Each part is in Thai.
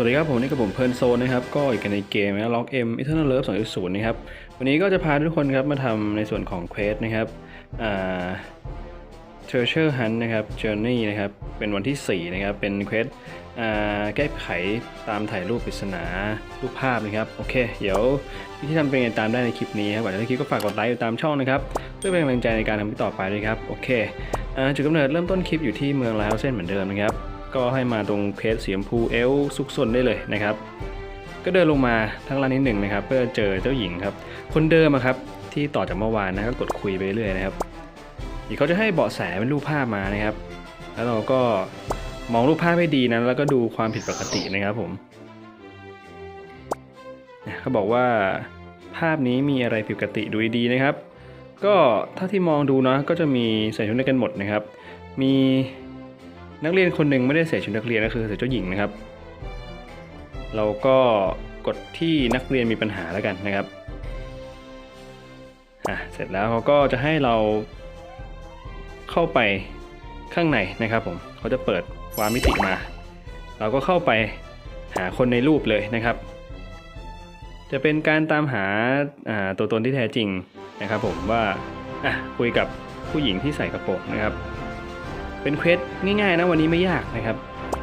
วัสดีครับผมนี่กับผมเพลินโซนนะครับก็อีกันในเกมนะล็อกเอ็มอิเทอร์เนลเลิฟสองศูนย์นะครับวันนี้ก็จะพาทุกคนครับมาทำในส่วนของเควสนะครับอ่า Treasure Hunt นะครับ Journey นะครับเป็นวันที่ 4 นะครับ เป็นเควสอ่าแก้ไขตามถ่ายรูปปริศนารูปภาพนะครับ โอเค เดี๋ยววิธีทำเป็นไงตามได้ในคลิปนี้ครับก่อนจะคลิปก็ฝากกดไลค์ติดตามช่องนะครับ เพื่อเป็นกำลังใจในการทำคลิปต่อไปด้วยครับ โอเคจุดกำเนิดเริ่มต้นคลิปอยู่ที่เมืองลาวเส้นเหมือนเดิมนะครับ ก็ให้มาตรงเพจสีชมพูเอลซุกซนได้เลยนะครับ ก็เดินลงมาทั้งร้านนิดหนึ่งนะครับเพื่อเจอเจ้าหญิงครับ คนเดิมครับที่ต่อจากเมื่อวานนะก็กดคุยไปเรื่อยนะครับเดี๋ยวเขาจะให้เบาะแสเป็นรูปภาพมานะครับ แล้วเราก็มองรูปภาพให้ดีนะแล้วก็ดูความผิดปกตินะครับผมเขาบอกว่าภาพนี้มีอะไรผิดปกติดูดีนะครับ ก็ถ้าที่มองดูนะก็จะมีใส่ชุดนักเรียนหมดนะครับ มี นักเรียนคนหนึ่งไม่ได้ใส่ชุดนักเรียนก็คือใส่เจ้าหญิงนะครับ เราก็กดที่นักเรียนมีปัญหาแล้วกันนะครับอะเสร็จแล้วเขาก็จะให้เราเข้าไปข้างในนะครับผมเขาจะเปิดวาร์มิติมา เราก็เข้าไปหาคนในรูปเลยนะครับ จะเป็นการตามหาาตัวตนที่แท้จริงนะครับ ผมว่าอะคุยกับผู้หญิงที่ใส่กระโปรงนะครับ เป็นเควสง่ายๆนะวันนี้ไม่ยากนะครับ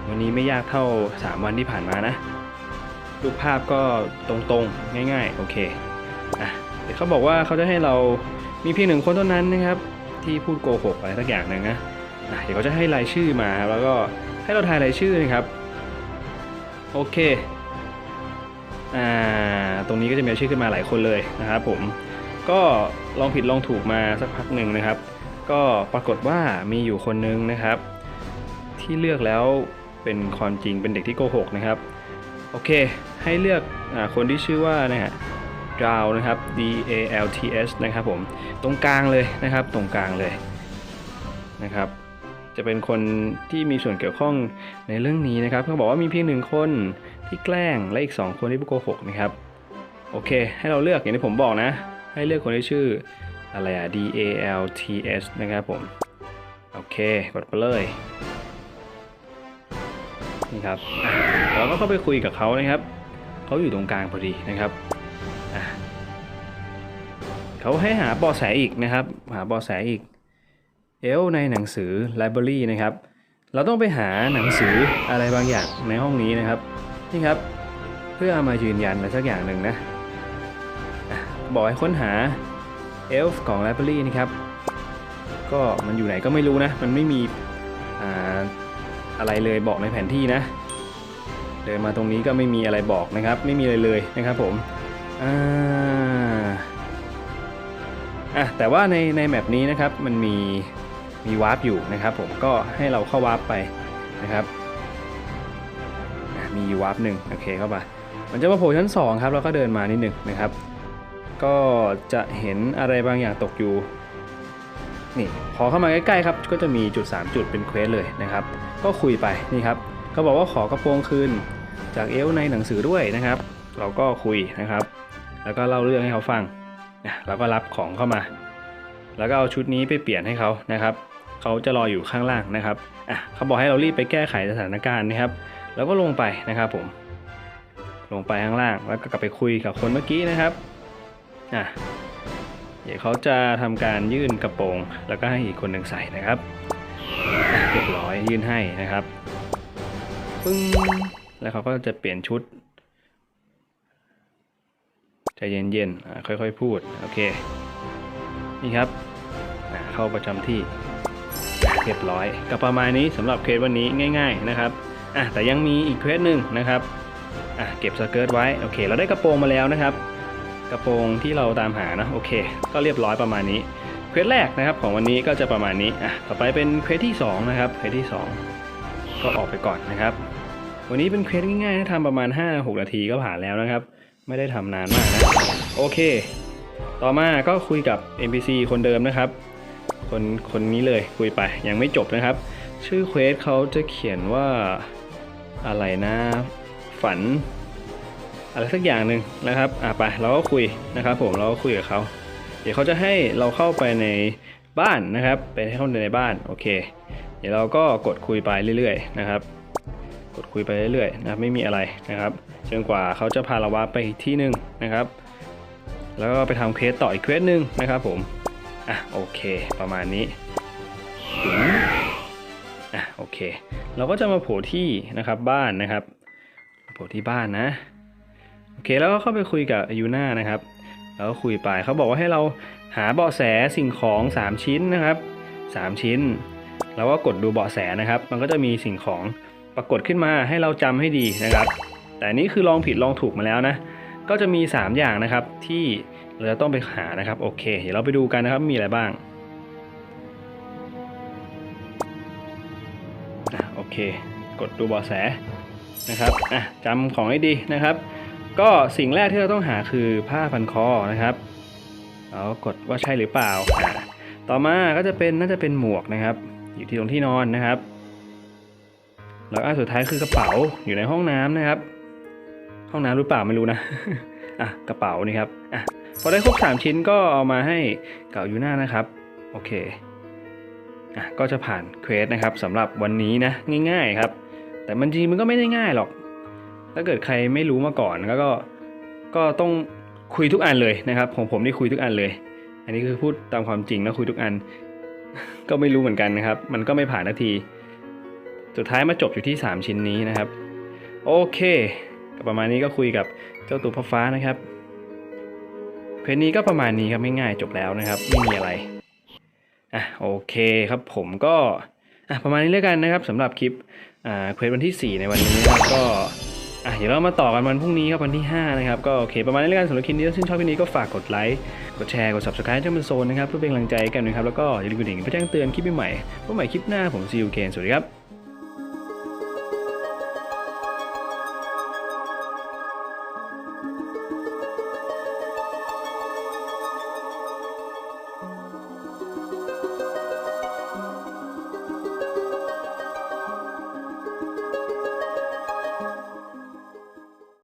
วันนี้ไม่ยากเท่า 3 วันที่ผ่านมานะรูปภาพก็ตรงๆง่าย ๆ โอเคอะเดี๋ยวเขาบอกว่าเขาจะให้เรามีเพียงหนึ่งคนเท่านั้นนะครับ ที่พูดโกหกอะไรสักอย่างหนึ่งนะอะเดี๋ยวเขาจะให้รายชื่อมาแล้วก็ให้เราทายรายชื่อนะครับโอเคอ่าตรงนี้ก็จะมีรายชื่อขึ้นมาหลายคนเลยนะครับผมก็ลองผิดลองถูกมาสักพักหนึ่งนะครับ ก็ปรากฏว่ามีอยู่คนนึงนะครับ ที่เลือกแล้วเป็นความจริงเป็นเด็กที่โกหกนะครับ โอเค ให้เลือกอคนที่ชื่อว่านะฮะดาวนะครับ D A L T S นะครับผมตรงกลางเลยนะครับ ตรงกลางเลยนะครับ จะเป็นคนที่มีส่วนเกี่ยวข้องในเรื่องนี้นะครับเขาบอกว่ามีเพียงหนึ่งคนที่แกล้งและอีก 2 คนที่โกหกนะครับ โอเค ให้เราเลือกอย่างที่ผมบอกนะ ให้เลือกคนที่ชื่อ อะไรอะ D A L T S นะครับผม โอเค กดไปเลย นี่ครับ เราก็เข้าไปคุยกับเขานะครับ เขาอยู่ตรงกลางพอดีนะครับ เขาให้หาเบาะแสอีกนะครับ หาเบาะแสอีก เอลในหนังสือ library นะครับ เราต้องไปหาหนังสืออะไรบางอย่างในห้องนี้นะครับ นี่ครับ เพื่อเอามายืนยันอะไรสักอย่างหนึ่งนะอะบอกให้ค้นหา เอลฟ์ของ library นะครับ ก็มันอยู่ไหนก็ไม่รู้นะ มันไม่มีอะไรเลยบอกในแผนที่นะ เดินมาตรงนี้ก็ไม่มีอะไรบอกนะครับ ไม่มีอะไรเลยนะครับผมอ่าอะแต่ว่าในในแมปนี้นะครับมันมีมีวาร์ปอยู่นะครับผมก็ให้เราเข้าวาร์ปไปนะครับอะมีวาร์ปหนึ่งโอเคเข้าไปมันจะมาโผล่ชั้น2ครับแล้วก็เดินมานิดหนึ่งนะครับ ก็จะเห็นอะไรบางอย่างตกอยู่ นี่พอเข้ามาใกล้ๆครับ ก็จะมีจุด 3 จุดเป็นเควสเลยนะครับ ก็คุยไปนี่ครับเขาบอกว่าขอกระโปรงคืนจากเอลในหนังสือด้วยนะครับ เราก็คุยนะครับ แล้วก็เล่าเรื่องให้เขาฟังนะแล้วก็รับของเข้ามา แล้วก็เอาชุดนี้ไปเปลี่ยนให้เขานะครับเขาจะรออยู่ข้างล่างนะครับอะเขาบอกให้เรารีบไปแก้ไขสถานการณ์นะครับ แล้วก็ลงไปนะครับผมลงไปข้างล่างแล้วก็กลับไปคุยกับคนเมื่อกี้นะครับ อะเดี๋ยวเขาจะทำการยื่นกระโปรง แล้วก็ให้อีกคนหนึ่งใส่นะครับเรียบร้อยยื่นให้นะครับปึ้งแล้วเขาก็จะเปลี่ยนชุดใจเย็นๆค่อยๆพูดโอเคนี่ครับเข้าประจำที่เรียบร้อยก็ประมาณนี้สำหรับเคสวันนี้ง่าย ๆนะครับอะแต่ยังมีอีกเคสหนึ่งนะครับอะเก็บสเกิร์ตไว้โอเค เราได้กระโปรงมาแล้วนะครับ กระโปรงที่เราตามหานะโอเค ก็เรียบร้อยประมาณนี้เควสแรกนะครับของวันนี้ก็จะประมาณนี้อะต่อไปเป็นเควสที่สองนะครับเควสที่สองก็ออกไปก่อนนะครับ วันนี้เป็นเควสง่ายๆนะทำประมาณ 5-6 นาทีก็ผ่านแล้วนะครับ ไม่ได้ทำนานมากนะโอเค ต่อมาก็คุยกับ NPC คนเดิมนะครับ คนคนนี้เลยคุยไปยังไม่จบนะครับ ชื่อเควสเขาจะเขียนว่าอะไรนะ ฝัน อะไรสักอย่างหนึ่งนะครับอะไปเราก็คุยนะครับผมเราก็คุยกับเขาเดี๋ยวเขาจะให้เราเข้าไปในบ้านนะครับไปให้เข้าในบ้านโอเค เดี๋ยวเราก็กดคุยไปเรื่อยๆนะครับ กดคุยไปเรื่อยๆนะครับไม่มีอะไรนะครับจนกว่าเขาจะพาเราวาไปอีกที่หนึ่งนะครับ แล้วก็ไปทำเควสต่ออีกเควสหนึ่งนะครับผมอะโอเค ประมาณนี้อะโอเค เราก็จะมาโผล่ที่นะครับบ้านนะครับ โผล่ที่บ้านนะ เคแล้วก็เข้าไปคุยกับยูน่านะครับ แล้วก็คุยไปเขาบอกว่าให้เราหาเบาะแสสิ่งของ 3 ชิ้นนะครับ 3 ชิ้น แล้วก็กดดูเบาะแสนะครับ มันก็จะมีสิ่งของปรากฏขึ้นมาให้เราจำให้ดีนะครับ แต่นี้คือลองผิดลองถูกมาแล้วนะ ก็จะมี 3 อย่างนะครับที่เราจะต้องไปหานะครับโอเค เดี๋ยวเราไปดูกันนะครับมีอะไรบ้างโอเค กดดูเบาะแสนะครับอะจำของให้ดีนะครับ ก็สิ่งแรกที่เราต้องหาคือผ้าพันคอนะครับเรากดว่าใช่หรือเปล่า ต่อมาก็จะเป็นน่าจะเป็นหมวกนะครับ อยู่ที่ตรงที่นอนนะครับ แล้วอันสุดท้ายคือกระเป๋าอยู่ในห้องน้ำนะครับ ห้องน้ำหรือเปล่าไม่รู้นะอะกระเป๋านี่ครับอะพอได้ครบ 3 ชิ้นก็เอามาให้เก่ายูน่านะครับโอเคอะก็จะผ่านเควสนะครับสำหรับวันนี้นะง่าย ๆครับ แต่มันจริงมันก็ไม่ได้ง่ายหรอก ถ้าเกิดใครไม่รู้มาก่อนก็ก็ก็ต้องคุยทุกอันเลยนะครับของผมนี่คุยทุกอันเลย อันนี้คือพูดตามความจริงนะคุยทุกอัน ก็ไม่รู้เหมือนกันนะครับ มันก็ไม่ผ่านนาที สุดท้ายมาจบอยู่ที่ 3 ชิ้นนี้นะครับ โอเคประมาณนี้ก็คุยกับเจ้าตัวพ่อฟ้านะครับเพจนี้ก็ประมาณนี้ครับง่ายๆจบแล้วนะครับ ไม่มีอะไรอะโอเคครับผมก็อะประมาณนี้แล้วกันนะครับสำหรับคลิปอ่าเควสวันที่ 4 ในวันนี้นะครับก็ อะเดี๋ยวเรามาต่อกันวันพรุ่งนี้ครับวันที่ 5 นะครับ ก็โอเค ประมาณนี้แล้วกันสำหรับคลิปนี้ถ้าชื่นชอบคลิปนี้ก็ฝากกดไลค์ กดแชร์ กด subscribe ช่องเป็นโซนนะครับ เพื่อเป็นกำลังใจกันนะครับ แล้วก็อย่าลืมกดดิ่งเพื่อแจ้งเตือนคลิปใหม่ๆเมื่อใหม่คลิปหน้าผมซีอูเคนสวัสดีครับ